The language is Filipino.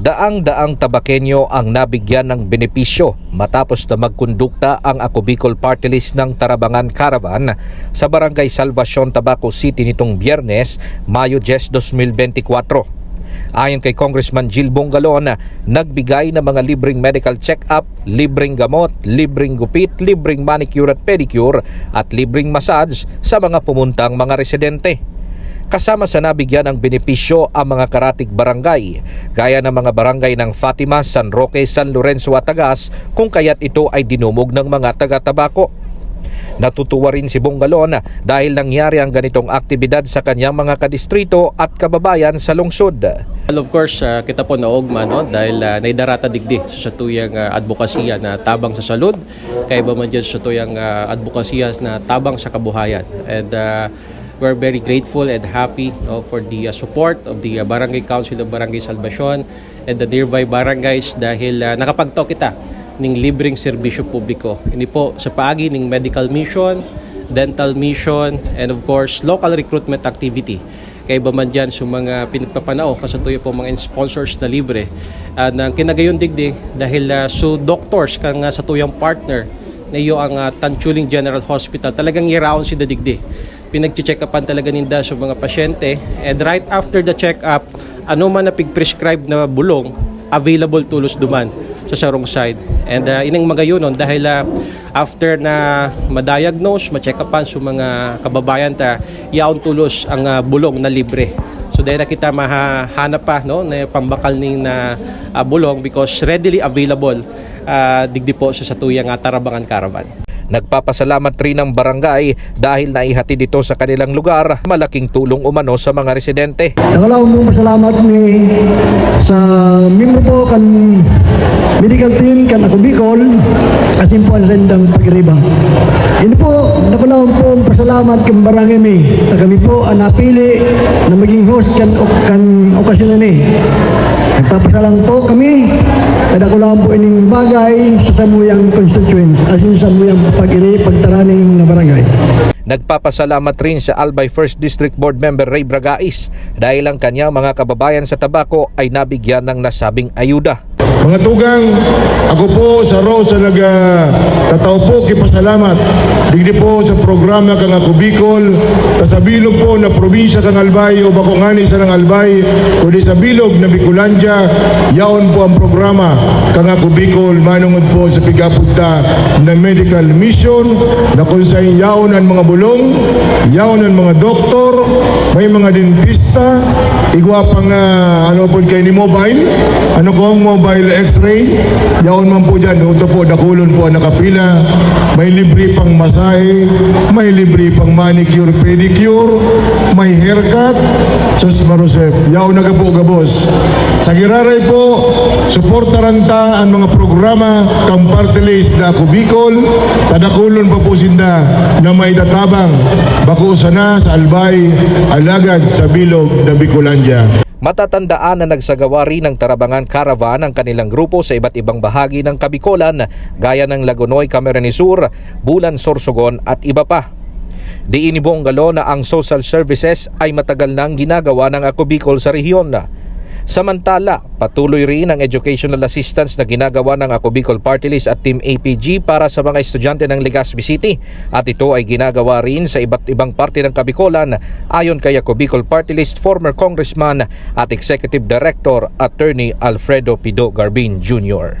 Daang-daang tabakenyo ang nabigyan ng benepisyo matapos na magkondukta ang Ako Bicol Party List ng Tarabangan Caravan sa Barangay Salvacion, Tabaco City nitong Biyernes, Mayo 10, 2024. Ayon kay Congressman Jill Bongalon, nagbigay ng mga libreng medical check-up, libreng gamot, libreng gupit, libreng manicure at pedicure at libreng massage sa mga pumuntang mga residente. Kasama sa nabigyan ng benepisyo ang mga karatig barangay, gaya ng mga barangay ng Fatima, San Roque, San Lorenzo at Tagas kung kaya't ito ay dinumog ng mga taga-tabako. Natutuwa rin si Bongalon dahil nangyari ang ganitong aktibidad sa kanyang mga kadistrito at kababayan sa lungsod. Well, of course, uh, kita po naogma no? dahil uh, naidarata digdi sa satuyang uh, advokasya na tabang sa salud, kaya ba man dyan sa satuyang uh, advokasya na tabang sa kabuhayan. And uh, we're very grateful and happy no, for the uh, support of the uh, Barangay Council of Barangay Salvacion and the nearby barangays dahil uh, nakapagtaw kita ng libreng serbisyo publiko. Ini po sa paagi ng medical mission, dental mission, and of course, local recruitment activity. Kay ba man dyan sa mga pinagpapanao kasatuyo po mga sponsors na libre uh, ng kinagayon digdi dahil uh, so doctors kang uh, sa tuyang partner na iyo ang uh, Tanchuling General Hospital. Talagang iraon si digdi pinag-check upan talaga ninda sa mga pasyente and right after the check up ano man na pig-prescribe na bulong available tulos duman sa sarong side. And uh, inang magayunon dahil uh, after na ma-diagnose, ma-check upan sa mga kababayan ta, yaon tulos ang uh, bulong na libre. So dahil kita mahanap pa no, na pambakal ning na uh, bulong because readily available uh, digdi po sa satuyang uh, Tarabangan Caravan. Nagpapasalamat rin ang barangay dahil naihatid ito sa kanilang lugar malaking tulong umano sa mga residente. Nakalaw mo masalamat mi sa mimo po kan medical team kan ako Bicol asin po ang rendang pagriba. Ini po nakalaw po pasalamat kan barangay mi na kami po ang napili na maging host kan kan okasyon ni. Nagpapasalang po kami kada ko lang po ining bagay sa samuyang constituents asin sa samuyang pag-iri pagtaraning na barangay. Nagpapasalamat rin sa Albay 1st District Board Member Ray Bragais dahil ang kanyang mga kababayan sa Tabaco ay nabigyan ng nasabing ayuda. Mga tugang, ako po sa ro sa naga tataw po kipasalamat. Digdi po sa programa kang ako Bicol, ta sa bilog po na probinsya kang Albay o bako ngani sa ng Albay, kundi sa bilog na Bicolandia, yaon po ang programa kang ako Bicol, manungod po sa pigapunta na medical mission na kung yaon ang mga bulong, yaon ang mga doktor, may mga dentista, igwa pang uh, ano po kay ni mobile, ano ko mobile x-ray, yaon man po dyan, ito po, dakulon po ang nakapila, may libre pang masahe, may libre pang manicure, pedicure, may haircut, sus marusep, yaon na po gabos. Sa Giraray po, suportaran ta ang mga programa kang party list na Kubikol, tadakulon pa po sinda na may tatabang, bako sana sa Albay, alagad sa bilog na Bicolandia. Matatandaan na nagsagawa rin ng Tarabangan Caravan ang kanilang grupo sa iba't ibang bahagi ng Kabikolan gaya ng Lagonoy, Camarines Sur, Bulan, Sorsogon at iba pa. Diinibong galo na ang social services ay matagal nang ginagawa ng Ako Bicol sa rehiyon. Samantala, patuloy rin ang educational assistance na ginagawa ng Ako Bicol Party List at Team APG para sa mga estudyante ng Legazpi City at ito ay ginagawa rin sa iba't ibang parte ng Kabikolan ayon kay Ako Bicol Party List former Congressman at Executive Director Attorney Alfredo Pido Garbin Jr.